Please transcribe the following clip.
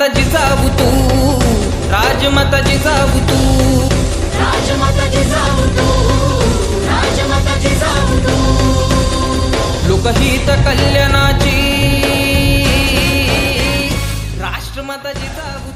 राजमाता जिजाऊ तू. राजमाता जिजाऊ तू. राजमाता जिजाऊ तू. राजमाता जिजाऊ तू. लोकहित कल्याणाची. राष्ट्रमाता जिजाऊ